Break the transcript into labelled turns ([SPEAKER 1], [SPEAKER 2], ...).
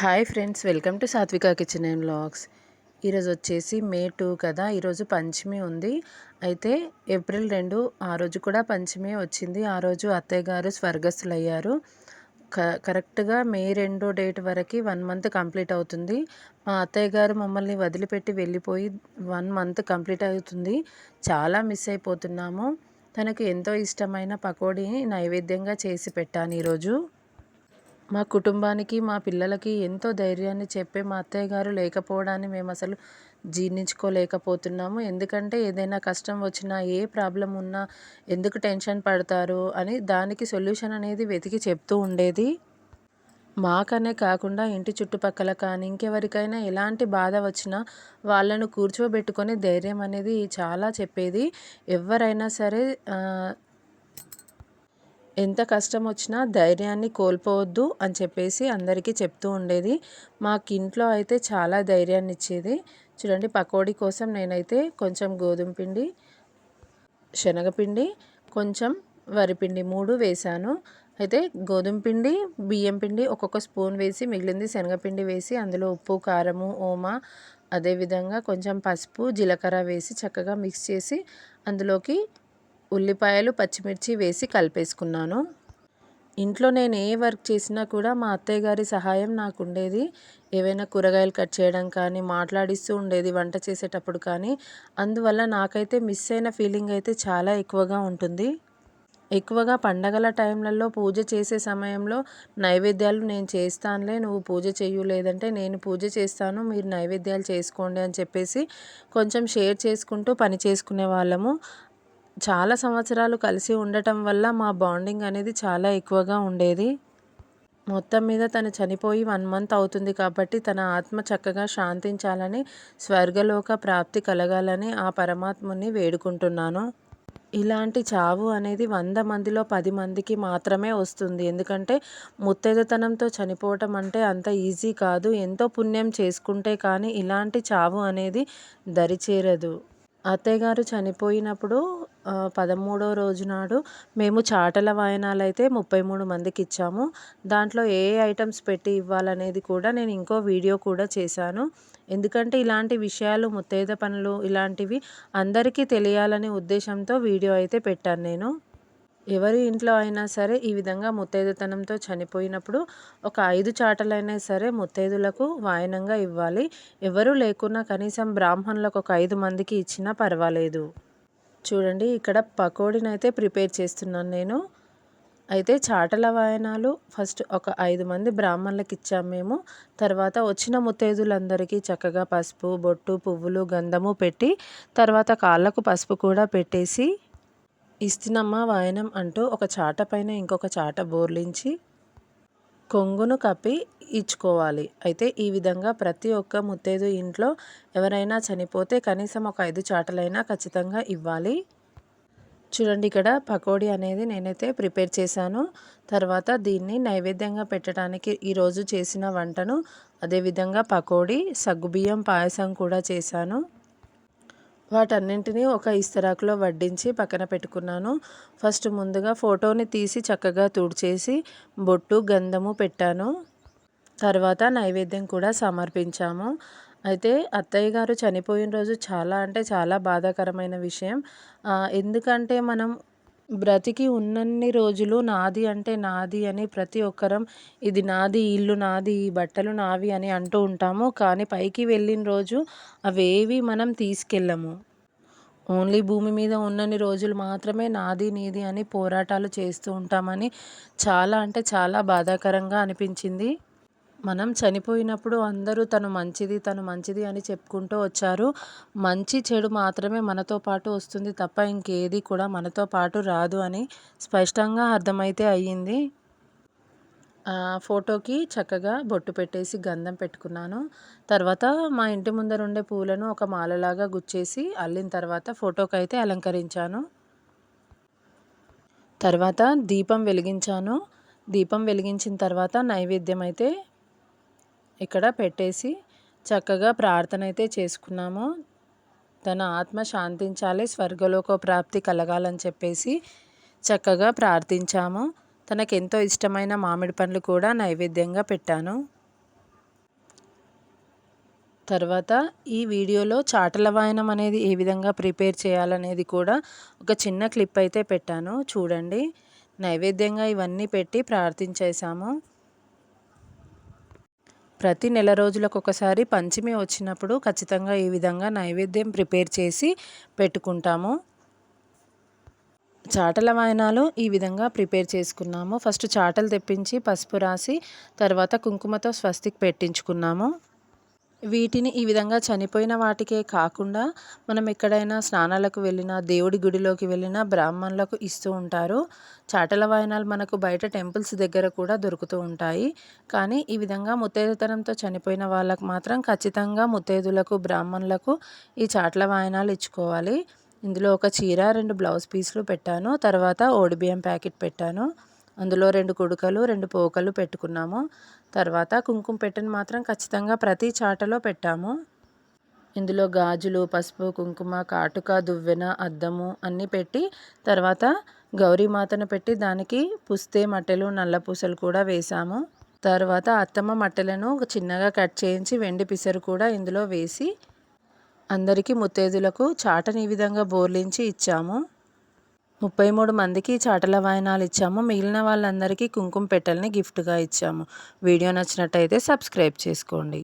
[SPEAKER 1] Hi friends welcome to Satvika kitchen and vlogs. ఈరోజు వచ్చేసి మే two కదా ఈరోజు పంచమి ఉంది. అయితే ఏప్రిల్ రెండు ఆ రోజు కూడా పంచమి వచ్చింది. ఆ రోజు అత్తయ్య గారు స్వర్గస్థులు అయ్యారు క కరెక్ట్గా మే రెండో డేట్ వరకు వన్ మంత్ కంప్లీట్ అవుతుంది. మా అత్తయ్య గారు మమ్మల్ని వదిలిపెట్టి వెళ్ళిపోయి వన్ మంత్ కంప్లీట్ అవుతుంది. చాలా మిస్ అయిపోతున్నాము. తనకు ఎంతో ఇష్టమైన పకోడీని నైవేద్యంగా చేసి పెట్టాను ఈరోజు. మా కుటుంబానికి మా పిల్లలకి ఎంతో ధైర్యాన్ని చెప్పే మా అత్తయ్య గారు లేకపోవడాన్ని మేము అసలు జీర్ణించుకోలేకపోతున్నాము. ఎందుకంటే ఏదైనా కష్టం వచ్చినా ఏ ప్రాబ్లం ఉన్నా ఎందుకు టెన్షన్ పడతారు అని దానికి సొల్యూషన్ అనేది వెతికి చెప్తూ ఉండేది. మాకనే కాకుండా ఇంటి చుట్టుపక్కల కానీ ఇంకెవరికైనా ఎలాంటి బాధ వచ్చినా వాళ్ళను కూర్చోబెట్టుకొని ధైర్యం అనేది చాలా చెప్పేది. ఎవరైనా సరే ఎంత కష్టం వచ్చినా ధైర్యాన్ని కోల్పోవద్దు అని చెప్పేసి అందరికీ చెప్తూ ఉండేది. మాకు ఇంట్లో అయితే చాలా ధైర్యాన్ని ఇచ్చేది చూడండి పకోడీ కోసం నేనైతే కొంచెం గోధుమ పిండి శనగపిండి కొంచెం వరిపిండి మూడు వేశాను. అయితే గోధుమ పిండి బియ్యం పిండి ఒక్కొక్క స్పూన్ వేసి మిగిలింది శనగపిండి వేసి అందులో ఉప్పు కారము ఓమ అదేవిధంగా కొంచెం పసుపు జీలకర్ర వేసి చక్కగా మిక్స్ చేసి అందులోకి ఉల్లిపాయలు పచ్చిమిర్చి వేసి కలిపేసుకున్నాను. ఇంట్లో నేను ఏ వర్క్ చేసినా కూడా మా అత్తయ్య గారి సహాయం నాకు ఉండేది. ఏవైనా కూరగాయలు కట్ చేయడం కానీ మాట్లాడిస్తూ ఉండేది వంట చేసేటప్పుడు కానీ. అందువల్ల నాకైతే మిస్ అయిన ఫీలింగ్ అయితే చాలా ఎక్కువగా ఉంటుంది. ఎక్కువగా పండగల టైంలలో పూజ చేసే సమయంలో నైవేద్యాలు నేను చేస్తానులే నువ్వు పూజ చెయ్యు లేదంటే నేను పూజ చేస్తాను మీరు నైవేద్యాలు చేసుకోండి అని చెప్పేసి కొంచెం షేర్ చేసుకుంటూ పని చేసుకునే వాళ్ళము. చాలా సంవత్సరాలు కలిసి ఉండటం వల్ల మా బాండింగ్ అనేది చాలా ఎక్కువగా ఉండేది. మొత్తం మీద తను చనిపోయి వన్ మంత్ అవుతుంది కాబట్టి తన ఆత్మ చక్కగా శాంతించాలని స్వర్గలోక ప్రాప్తి కలగాలని ఆ పరమాత్ముని వేడుకుంటున్నాను. ఇలాంటి చావు అనేది వంద మందిలో పది మందికి మాత్రమే వస్తుంది. ఎందుకంటే ముత్తైదతనంతో చనిపోవటం అంటే అంత ఈజీ కాదు. ఎంతో పుణ్యం చేసుకుంటే కానీ ఇలాంటి చావు అనేది దరిచేరదు. అత్తయ్యగారు చనిపోయినప్పుడు పదమూడో రోజు నాడు మేము చాటల వాయనాలు అయితే ముప్పై మూడు మందికి ఇచ్చాము. దాంట్లో ఏ ఐటమ్స్ పెట్టి ఇవ్వాలనేది కూడా నేను ఇంకో వీడియో కూడా చేశాను. ఎందుకంటే ఇలాంటి విషయాలు ముత్తైద పనులు ఇలాంటివి అందరికీ తెలియాలనే ఉద్దేశంతో వీడియో అయితే పెట్టాను నేను. ఎవరి ఇంట్లో అయినా సరే ఈ విధంగా ముత్తైదుతనంతో చనిపోయినప్పుడు ఒక ఐదు చాటలైనా సరే ముత్తైదులకు వాయనంగా ఇవ్వాలి. ఎవరు లేకున్నా కనీసం బ్రాహ్మణులకు ఒక ఐదు మందికి ఇచ్చినా పర్వాలేదు. చూడండి ఇక్కడ పకోడీని అయితే ప్రిపేర్ చేస్తున్నాను నేను. అయితే చాటల వాయనాలు ఫస్ట్ ఒక ఐదు మంది బ్రాహ్మణులకు ఇచ్చాము మేము. తర్వాత వచ్చిన ముత్తైదులందరికీ చక్కగా పసుపు బొట్టు పువ్వులు గంధము పెట్టి తర్వాత కాళ్ళకు పసుపు కూడా పెట్టేసి ఇస్తినమ్మ వాయనం అంటూ ఒక చాట పైన ఇంకొక చాట బోర్లించి కొంగును కప్పి ఇచ్చుకోవాలి. అయితే ఈ విధంగా ప్రతి ఒక్క ముత్తైదు ఇంట్లో ఎవరైనా చనిపోతే కనీసం ఒక ఐదు చాటలైనా ఖచ్చితంగా ఇవ్వాలి. చూడండి ఇక్కడ పకోడీ అనేది నేనైతే ప్రిపేర్ చేశాను. తర్వాత దీన్ని నైవేద్యంగా పెట్టడానికి ఈరోజు చేసిన వంటను అదేవిధంగా పకోడీ సగ్గుబియ్యం పాయసం కూడా చేశాను. వాటన్నింటినీ ఒక ఇస్తరాకులో వడ్డించి పక్కన పెట్టుకున్నాను. ఫస్ట్ ముందుగా ఫోటోని తీసి చక్కగా తుడిచేసి బొట్టు గంధము పెట్టాను. తర్వాత నైవేద్యం కూడా సమర్పించాము. అయితే అత్తయ్య గారు చనిపోయిన రోజు చాలా అంటే చాలా బాధాకరమైన విషయం. ఎందుకంటే మనం బ్రతికి ఉన్నన్ని రోజులు నాది అంటే నాది అని ప్రతి ఒక్కరం ఇది నాది ఇల్లు నాది ఈ బట్టలు నావి అని అంటూ ఉంటాము. కానీ పైకి వెళ్ళిన రోజు అవేవి మనం తీసుకెళ్ళము. ఓన్లీ భూమి మీద ఉన్నన్ని రోజులు మాత్రమే నాది నీది అని పోరాటాలు చేస్తూ ఉంటామని చాలా అంటే చాలా బాధాకరంగా అనిపించింది. మనం చనిపోయినప్పుడు అందరూ తను మంచిది తను మంచిది అని చెప్పుకుంటూ వచ్చారు. మంచి చెడు మాత్రమే మనతో పాటు వస్తుంది తప్ప ఇంకేది కూడా మనతో పాటు రాదు అని స్పష్టంగా అర్థమైతే అయ్యింది. ఫోటోకి చక్కగా బొట్టు పెట్టేసి గంధం పెట్టుకున్నాను. తర్వాత మా ఇంటి ముందర ఉండే పూలను ఒక మాలలాగా గుచ్చేసి అల్లిన తర్వాత ఫోటోకి అయితే అలంకరించాను. తర్వాత దీపం వెలిగించాను. దీపం వెలిగించిన తర్వాత నైవేద్యం అయితే ఇక్కడ పెట్టేసి చక్కగా ప్రార్థన అయితే చేసుకున్నాము. తన ఆత్మ శాంతించాలి స్వర్గలోక ప్రాప్తి కలగాలని చెప్పేసి చక్కగా ప్రార్థించాము. తనకు ఎంతో ఇష్టమైన మామిడి పండ్లు కూడా నైవేద్యంగా పెట్టాను. తర్వాత ఈ వీడియోలో చాటల వాయనం అనేది ఏ విధంగా ప్రిపేర్ చేయాలనేది కూడా ఒక చిన్న క్లిప్ అయితే పెట్టాను. చూడండి. నైవేద్యంగా ఇవన్నీ పెట్టి ప్రార్థించేసాము ప్రతి నెల రోజులకు ఒకసారి పంచమి వచ్చినప్పుడు ఖచ్చితంగా ఈ విధంగా నైవేద్యం ప్రిపేర్ చేసి పెట్టుకుంటాము. చాటల వాయనాలు ఈ విధంగా ప్రిపేర్ చేసుకున్నాము. ఫస్ట్ చాటలు తెప్పించి పసుపు రాసి తర్వాత కుంకుమతో స్వస్తికి పెట్టించుకున్నాము. వీటిని ఈ విధంగా చనిపోయిన వాటికే కాకుండా మనం ఎక్కడైనా స్నానాలకు వెళ్ళినా దేవుడి గుడిలోకి వెళ్ళినా బ్రాహ్మణులకు ఇస్తూ ఉంటారు. చాటల వాయనాలు మనకు బయట టెంపుల్స్ దగ్గర కూడా దొరుకుతూ ఉంటాయి. కానీ ఈ విధంగా ముత్తైదుతనంతో చనిపోయిన వాళ్ళకు మాత్రం ఖచ్చితంగా ముత్తైదులకు బ్రాహ్మణులకు ఈ చాటల వాయనాలు ఇచ్చుకోవాలి. ఇందులో ఒక చీర రెండు బ్లౌజ్ పీసులు పెట్టాను. తర్వాత ఓడిబియ్యం ప్యాకెట్ పెట్టాను. అందులో రెండు కుడుకలు రెండు పోకలు పెట్టుకున్నాము. తర్వాత కుంకుమ పెట్టెను మాత్రం ఖచ్చితంగా ప్రతి చాటలో పెట్టాము. ఇందులో గాజులు పసుపు కుంకుమ కాటుక దువ్వెన అద్దము అన్నీ పెట్టి తర్వాత గౌరీమాతను పెట్టి దానికి పుస్తే మట్టెలు నల్ల పూసలు కూడా వేసాము. తర్వాత అత్తమ్మ మట్టెలను చిన్నగా కట్ చేయించి వెండి పిసరు కూడా ఇందులో వేసి అందరికీ ముత్తేదులకు చాటని ఈ విధంగా బోర్లించి ఇచ్చాము. ముప్పై మూడు మందికి చాటల వాయనాలు ఇచ్చాము. మిగిలిన వాళ్ళందరికీ కుంకుమ పెట్టెల్ని గిఫ్ట్గా ఇచ్చాము. వీడియో నచ్చినట్టయితే సబ్స్క్రైబ్ చేసుకోండి.